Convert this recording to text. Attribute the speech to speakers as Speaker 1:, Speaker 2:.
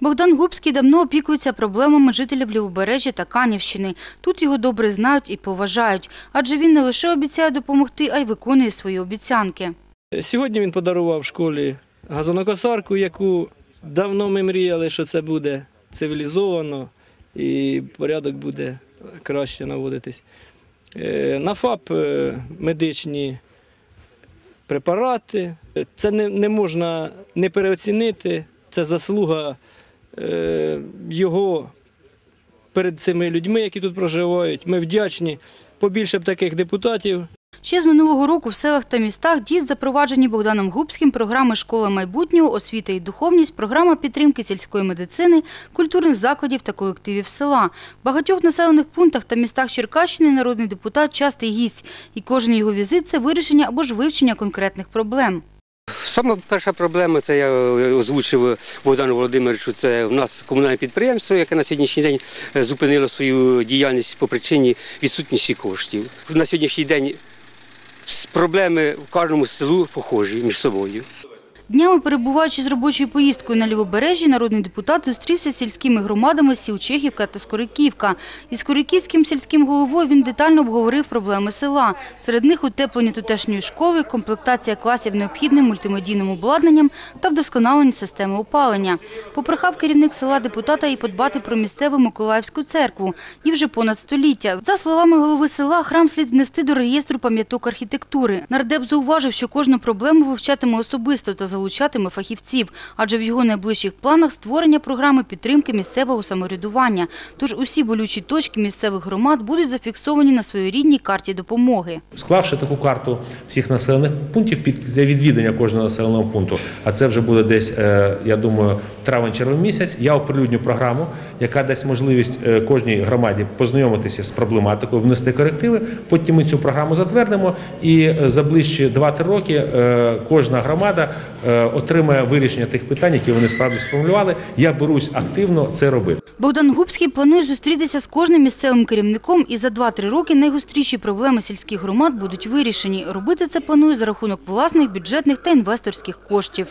Speaker 1: Богдан Губський давно опікується проблемами жителів Лівобережжя та Канівщини. Тут його добре знають і поважають, адже він не лише обіцяє допомогти, а й виконує свої обіцянки.
Speaker 2: Сьогодні він подарував школі газонокосарку, яку давно ми мріяли, що це буде цивілізовано і порядок буде краще наводитись. Е, На ФАП е, медичні препарати. Це не, не можна не переоцінити. Це заслуга його перед цими людьми, які тут проживають. Ми вдячні. Побільше б таких депутатів,
Speaker 1: Ще з минулого року в селах та містах діють запроваджені Богданом Губським програми «Школа майбутнього», «Освіта і духовність», програма підтримки сільської медицини, культурних закладів та колективів села. В багатьох населених пунктах та містах Черкащини народний депутат частий гість, і кожен його візит – це вирішення або ж вивчення конкретних проблем.
Speaker 3: Саме перша проблема, це я е, озвучив Богдану Володимировичу, це в нас комунальне підприємство, яке на сьогоднішній день е, зупинило свою діяльність по причині відсутності коштів. На сьогоднішній день проблеми в кожному селу похожі між собою.
Speaker 1: Днями, перебуваючи з робочою поїздкою на Лівобережжі, народний депутат зустрівся з сільськими громадами сіл Чехівка та Скориківка. Із Скориківським сільським головою він детально обговорив проблеми села. Серед них утеплення тутешньої школи, комплектація класів необхідним мультимедійним обладнанням та вдосконалення системи опалення. Попрохав керівник села депутата і подбати про місцеву Миколаївську церкву. Їй вже понад століття. За словами голови села, храм слід внести до реєстру пам'яток архітектури. Нардеп зауважив, що кожну проблему вивчатиме особисто та залучатиме фахівців, адже в його найближчих планах створення програми підтримки місцевого самоврядування. Тож усі болючі точки місцевих громад будуть зафіксовані на своєрідній карті допомоги.
Speaker 4: Склавши таку карту всіх населених пунктів під відвідання кожного населеного пункту, а це вже буде десь, е, я думаю, травень-червень місяць. Я оприлюдню програму, яка дасть можливість е, кожній громаді познайомитися з проблематикою, внести корективи. Потім ми цю програму затвердимо, і е, за ближчі 2-3 роки е, кожна громада отримає вирішення тих питань, які вони справді сформулювали. Я берусь активно це робити.
Speaker 1: Богдан Губський планує зустрітися з кожним місцевим керівником і за 2-3 роки найгостріші проблеми сільських громад будуть вирішені. Робити це планує за рахунок власних бюджетних та інвесторських коштів.